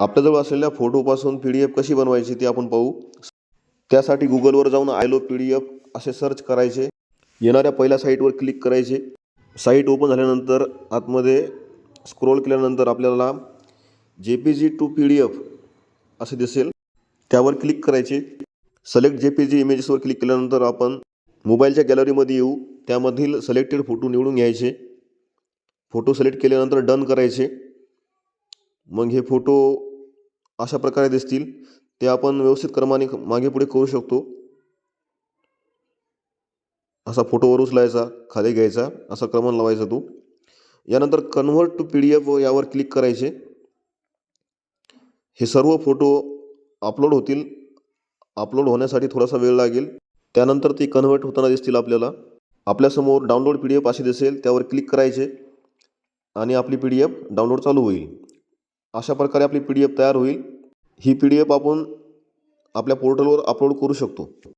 आपल्याजवळ असलेल्या फोटोपासून P D F कशी बनवायची ती आपण पाहू. त्यासाठी गुगलवर जाऊन I love P D F असे सर्च करायचे. येणाऱ्या पहिल्या साईटवर क्लिक करायचे. साईट ओपन झाल्यानंतर आतमध्ये स्क्रोल केल्यानंतर आपल्याला J P G to P D F असे दिसेल. त्यावर क्लिक करायचे. सलेक्ट जे पी जी इमेजेसवर क्लिक केल्यानंतर आपण मोबाईलच्या गॅलरीमध्ये येऊ. त्यामधील सिलेक्टेड फोटो निवडून घ्यायचे. फोटो सिलेक्ट केल्यानंतर डन करायचे. मग हे फोटो अशा प्रकारे दिसतील. ते आपण व्यवस्थित क्रमाने मागे पुढे करू शकतो. असा फोटोवर उचलायचा खाली घ्यायचा असा क्रमांक लावायचा तो. यानंतर convert to P D F यावर क्लिक करायचे. हे सर्व फोटो अपलोड होतील. अपलोड होण्यासाठी थोडासा वेळ लागेल. त्यानंतर ते कन्व्हर्ट होताना दिसतील आपल्याला. आपल्यासमोर डाउनलोड पी डी एफ असे दिसेल त्यावर क्लिक करायचे. आणि आपली पी डी एफ डाउनलोड चालू होईल. अशा प्रकारे आपली पी डी एफ तयार होईल. ही पी डी एफ आपण आपल्या पोर्टलवर अपलोड करू शकतो.